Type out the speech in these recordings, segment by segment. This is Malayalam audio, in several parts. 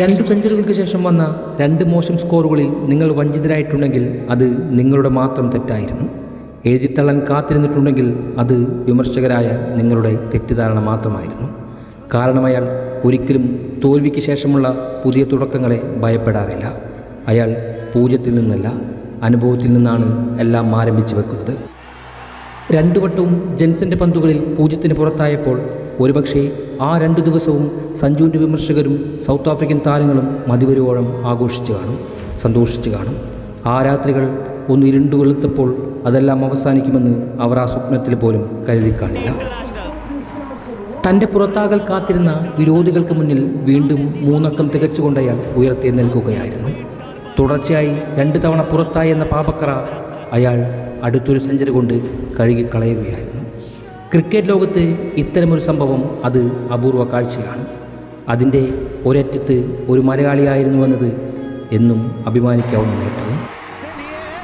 രണ്ട് സെഞ്ചുറികൾക്ക് ശേഷം വന്ന രണ്ട് മോശം സ്കോറുകളിൽ നിങ്ങൾ വഞ്ചിതരായിട്ടുണ്ടെങ്കിൽ അത് നിങ്ങളുടെ മാത്രം തെറ്റായിരുന്നു. എഴുതിത്തള്ളാൻ കാത്തിരുന്നിട്ടുണ്ടെങ്കിൽ അത് വിമർശകരായ നിങ്ങളുടെ തെറ്റിദ്ധാരണ മാത്രമായിരുന്നു. കാരണം അയാൾ ഒരിക്കലും തോൽവിക്ക് ശേഷമുള്ള പുതിയ തുടക്കങ്ങളെ ഭയപ്പെടാറില്ല. അയാൾ പൂജ്യത്തിൽ നിന്നല്ല അനുഭവത്തിൽ നിന്നാണ് എല്ലാം ആരംഭിച്ചു വെക്കുന്നത്. രണ്ടു വട്ടവും ജെൻസന്റെ പന്തുകളിൽ പൂജ്യത്തിന് പുറത്തായപ്പോൾ ഒരുപക്ഷെ ആ രണ്ടു ദിവസവും സഞ്ജുവിന്റെ വിമർശകരും സൗത്ത് ആഫ്രിക്കൻ താരങ്ങളും മതിവരുവോളം ആഘോഷിച്ചു കാണും സന്തോഷിച്ചു കാണും. ആ രാത്രികൾ ഒന്ന് ഇരുണ്ടു വെളുത്തപ്പോൾ അതെല്ലാം അവസാനിക്കുമെന്ന് അവർ ആ സ്വപ്നത്തിൽ പോലും കരുതി കാണില്ല. തന്റെ പുറത്താകൽ കാത്തിരുന്ന വിരോധികൾക്ക് മുന്നിൽ വീണ്ടും മൂന്നക്കം തികച്ചുകൊണ്ട് അയാൾ ഉയർത്തി നിൽക്കുകയായിരുന്നു. തുടർച്ചയായി രണ്ട് തവണ പുറത്തായി എന്ന പാപക്കറ അയാൾ അടുത്തൊരു സെഞ്ചറി കൊണ്ട് കഴുകിക്കളയുകയായിരുന്നു. ക്രിക്കറ്റ് ലോകത്ത് ഇത്തരമൊരു സംഭവം അത് അപൂർവ കാഴ്ചയാണ്. അതിന്റെ ഒരറ്റത്ത് ഒരു മലയാളിയായിരുന്നു എന്നത് എന്നും അഭിമാനിക്കാവുന്ന നേട്ടവും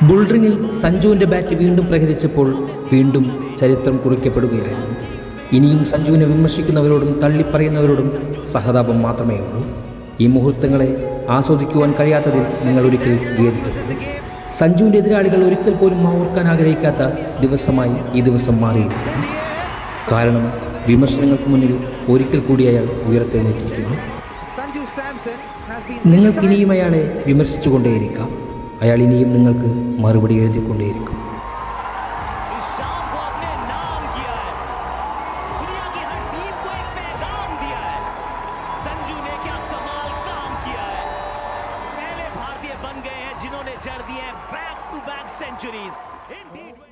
ബുൾറിങ്ങിൽ സഞ്ജുവിന്റെ ബാറ്റ് വീണ്ടും പ്രഹരിച്ചപ്പോൾ വീണ്ടും ചരിത്രം കുറിക്കപ്പെടുകയായിരുന്നു. ഇനിയും സഞ്ജുവിനെ വിമർശിക്കുന്നവരോടും തള്ളിപ്പറയുന്നവരോടും സഹതാപം മാത്രമേ ഉള്ളൂ ഈ മുഹൂർത്തങ്ങളെ ആസ്വദിക്കുവാൻ കഴിയാത്തതിൽ നിങ്ങൾ ഒരിക്കൽ ഖേദിക്കരുത്. സഞ്ജുവിന്റെ എതിരാളികൾ ഒരിക്കൽ പോലും ഓർക്കാൻ ആഗ്രഹിക്കാത്ത ദിവസമായി ഈ ദിവസം മാറിയിരിക്കുന്നു കാരണം വിമർശനങ്ങൾക്ക് മുന്നിൽ ഒരിക്കൽ കൂടി അയാൾ ഉയർത്തെഴുന്നേറ്റിരിക്കുന്നു. നിങ്ങൾക്കിനിയും അയാളെ വിമർശിച്ചുകൊണ്ടേയിരിക്കാം. അയാൾ ഇനിയും നിങ്ങൾക്ക് മറുപടി എഴുതിക്കൊണ്ടേയിരിക്കും. centuries. Indeed.